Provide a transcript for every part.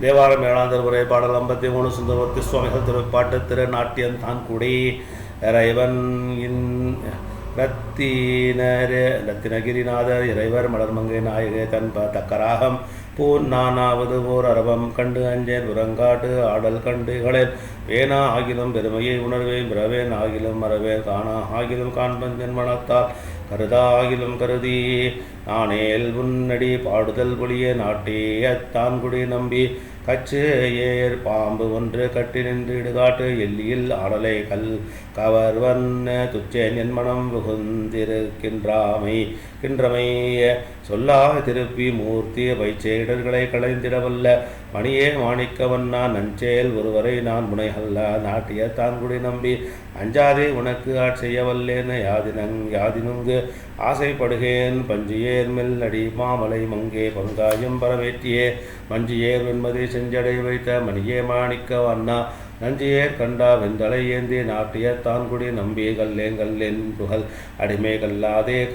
தேவாரம் ஏழாம் திருமுறை பாடல் ஐம்பத்தி மூணு சுந்தரமூர்த்தி சுவாமிகள் திருப்பாட்டு திரு நாட்டியம் தான் குடி. இறைவன் இன் ரத்தினர் ரத்தினகிரிநாதர் இறைவர் மலர்மங்கை நாயகே தன் தக்கராகம் பூன் நானாவது ஓர் அரபம் கண்டு அஞ்சேன் உரங்காட்டு ஆடல் கண்டு இகழேன் வேணா ஆகிலும் பெருமையை உணர்வேன் பிறவேன் ஆகிலும் மறவேன் காணா ஆகிலும் காண்பன் மனத்தால் கருதா ஆகிலும் கருதி நானேல் உன்னடி பாடுதல் பொழிய நாட்டே அத்தான்குடி நம்பி. கச்சு ஏர் பாம்பு ஒன்று கட்டி நின்று இடுகாட்டு எல்லியில் ஆடலை கல் கவர்வன் துச்சேன் என் மனம் புகுந்திருக்கின்றாமை கின்றமைய சொல்லாக திருப்பி மூர்த்திய பைச்சேடர்களை களைந்திடவல்ல. மணியே மாணிக்கவன்னா நஞ்சேல் ஒருவரை நான் முனைகல்ல நாட்டிய தான்குடி நம்பி. அஞ்சாதே உனக்கு ஆட்செய்யவல்லேன யாதினங் யாதினுங்கு ஆசைப்படுகேன். பஞ்சியேர் மெல்லடி மாமலை மங்கே பங்காயம் பரவேற்றியே. மஞ்சியேர் வெண்மதி செஞ்சடை வைத்த மணியே மாணிக்கவண்ணா. நஞ்சியேர் கண்டா வெந்தலை ஏந்தி நாட்டிய தான்குடி நம்பியகள் கல்லேன் கல்லேன் புகழ். அடிமை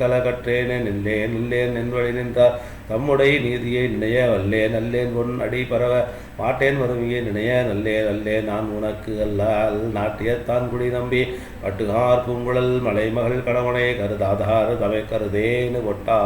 கலகற்றேனே நில்லே நில்லேன் நின்வழி நின்றார். தம்முடைய நீதியை நினைய வல்லேன் நல்லேன் உன் அடி பரவ மாட்டேன் வறுமையை நினைய நல்லே நல்லே நான் உனக்கு அல்லால் நாட்டியத்தான் குடி நம்பி பட்டுகார் பூங்குழல் மலைமகள் கணவனே கருதாதார் தமை கருதேனு ஒட்டா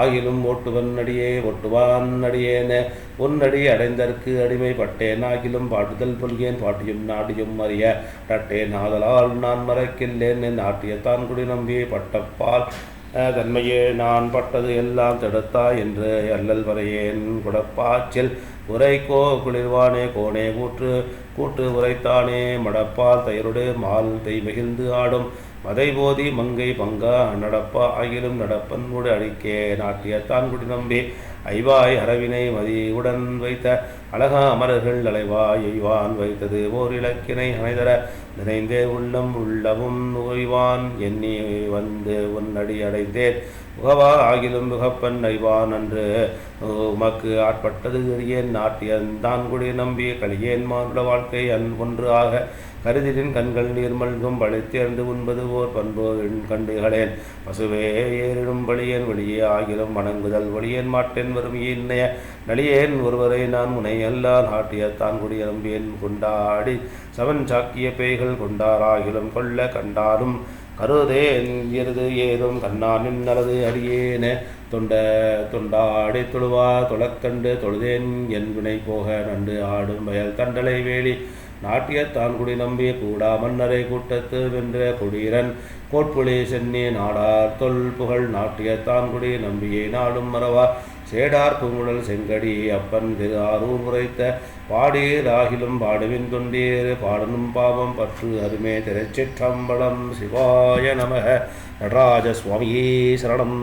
ஆகிலும் ஓட்டுவன் அடியே ஒட்டுவான் அடியேன. பொன்னடி அடைந்தற்கு அடிமைப்பட்டேன் ஆகிலும் பாட்டுதல் புல்கேன் பாட்டியும் நாடியும் அறிய டட்டேன் ஆதலால் நான் மறக்கில்லேன் நாட்டியத்தான் குடி நம்பி பட்டப்பால் தன்மையே நான் பட்டது எல்லாம் தடுத்தா என்று அல்லல் வரையேன். குடப்பாச்சில் உரைக்கோ குளிர்வானே கோனே கூற்று கூட்டு உரைத்தானே. மடப்பால் தயருடு மால் தை மகிழ்ந்து ஆடும். மதை போதி மங்கை பங்கா நடப்பா ஆகிலும் நடப்பன் கூட அடிக்கே நாட்டியத்தான் குடி நம்பி ஐவாய் அரவினை உடன் வைத்த அழகா அமரர்கள் அலைவாய் எய்வான் வைத்தது ஓர் இலக்கினை அனைதர நினைந்தே உள்ளம் உள்ளவும் நுகைவான் எண்ணி வந்து உன்னடி அடைந்தேன். முகவா ஆகிலும் முகப்பன் ஐவான் அன்று உமக்கு ஆட்பட்டது எரியேன் நாட்டியன் தான் குடி நம்பி கலியேன் மானுட வாழ்க்கை அன் ஒன்று ஆக கருதிலின் கண்கள் நீர்மல்கும் பழித்தேர்ந்து உண்பது ஓர் பண்போரின் கண்டுகளேன். பசுவே ஏறிடும் வழியேன் வெளியே ஆகிலும் வணங்குதல் வழியேன் மாட்டேன் வரும் இன்னைய நலியேன். ஒருவரை நான் முனை அல்லா நாட்டியத்தான் குடி கொண்டாடி சவன் சாக்கிய பேய்கள் கொண்டாராகிலும் கொள்ள கண்டாரும் கருதேன். எருது ஏதும் கண்ணானின் நலது அடியேன. தொண்ட தொண்டாடி தொழுவா தொழக்கண்டு தொழுதேன். என் வினை போக நண்டு ஆடும் வயல் தண்டலை வேலி நாட்டியத்தான் குடி நம்பி கூடா மன்னரை கூட்டத்து வென்ற கொடீரன். கோட்புலே சென்னி நாடார் தொல் புகழ் நாட்டியத்தான் குடி நம்பியை நாடும் மறவா. சேடார் பூங்குழல் செங்கடி அப்பன் திரு ஆரூர் உரைத்த. பாடீர் ஆகிலும் பாடுவின் தொண்டீர் பாடனும் பாவம் பற்று அருமே திரைச்சிற்றம்பளம் சிவாய நமக. நடராஜ சுவாமியே சரணம்.